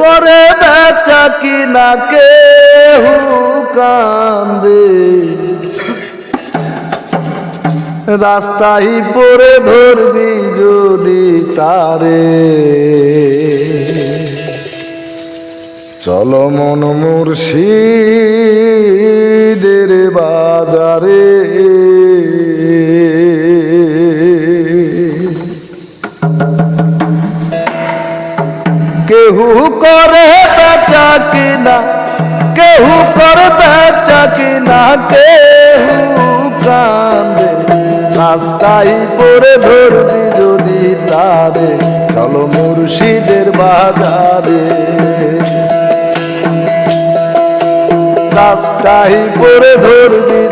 করে বেচা কিনা কেহু কান্দে। রাস্তায় পরে ধরবি যদি তারে। চলো মন মুর্শিদের বাজারে। করে বেচা কিনা কেহু করে বেচা কিনা কেহু কান্দে রাস্তায় পরে ধরবি যদি তারে চলো মুর্শিদের বাজারে রাস্তায় পরে ধরবি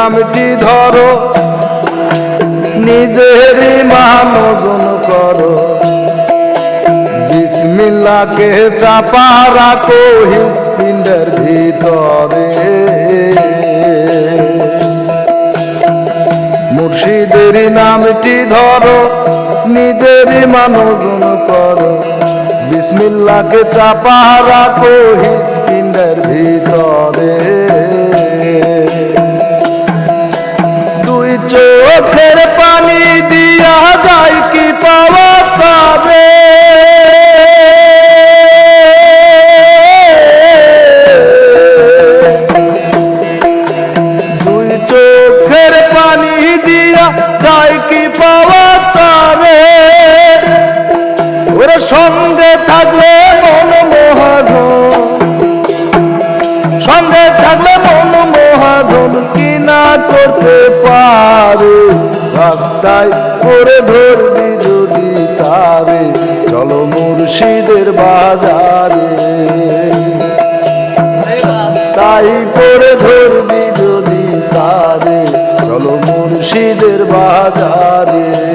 নামটি ধরো। নিজের মানজন করো। বিসমিল্লাকে চাপা রাখো হিসপিন্ডের ভিতরে। মুর্শিদেরই নামটি ধরো নিজেরই মানজন করো। বিসমিল্লাকে চাপা রাখো হিসপিন্ডের ভিতরে। চোখের পানি দিয়া যায় কি পাওয়া পাবে দুই চোখের পানি দিয়া যায় কি পাওয়া পাবে ওর সঙ্গে থাকলে মন সঙ্গে থাকলে মন মহাজন কি না করতে পারে? রাস্তায় করে ধরবি যদি তারে, চলো মুর্শিদের বাজারে। তাই করে ধরবি যদি তারে, চলো মুর্শিদের বাজারে।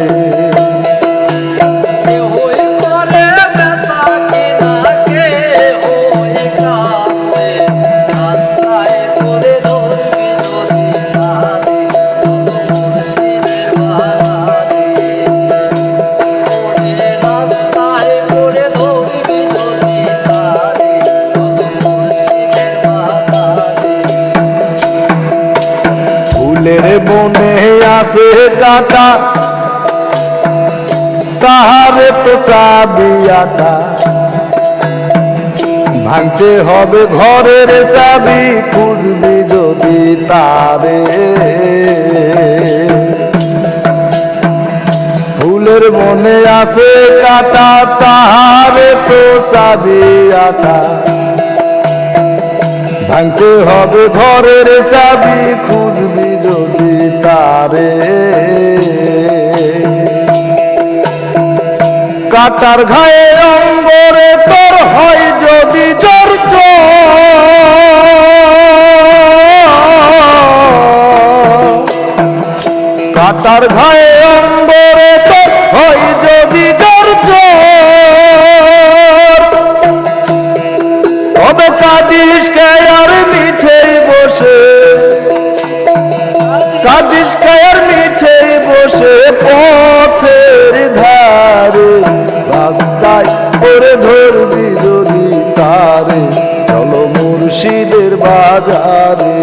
ফুলের বনে আসে কাটা তাহারে তো সাবিয়াটা ভাঙতে হবে ঘরের চাবি, খুঁজবি যদি তারে। ফুলের মনে আসে কাটা, তাহারে তো সাবিয়াটা ভাঙতে হবে ঘরের চাবি, খুঁজবি যদি তারে। কাটার ঘায়ে অঙ্গরে তোর হয় যদি জোর কাটার ঘায়ে অঙ্গরে কাদিস মিছে বসে পথের ধারে, রাস্তায় করে ধরবি যদি তারে, চলো মুর্শিদের বাজারে।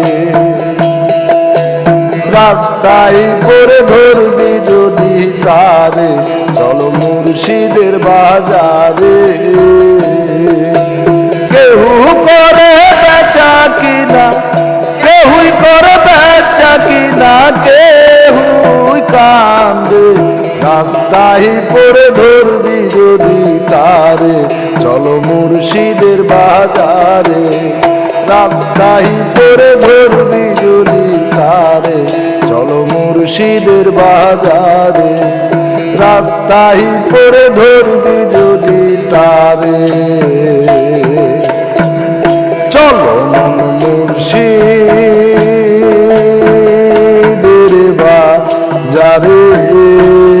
রাস্তায় করে ধরবি যদি তারে, চলো মুর্শিদের বাজারে। কিনা কেহুই কান্দে, রাস্তায় পরে ধরবি যদি তারে, চলো মুর্শিদের বাজারে। রাস্তায় পরে ধরবি যদি তারে, চলো মুর্শিদের বাজারে। রাস্তায় পরে ধরবি যদি তারে। যাবে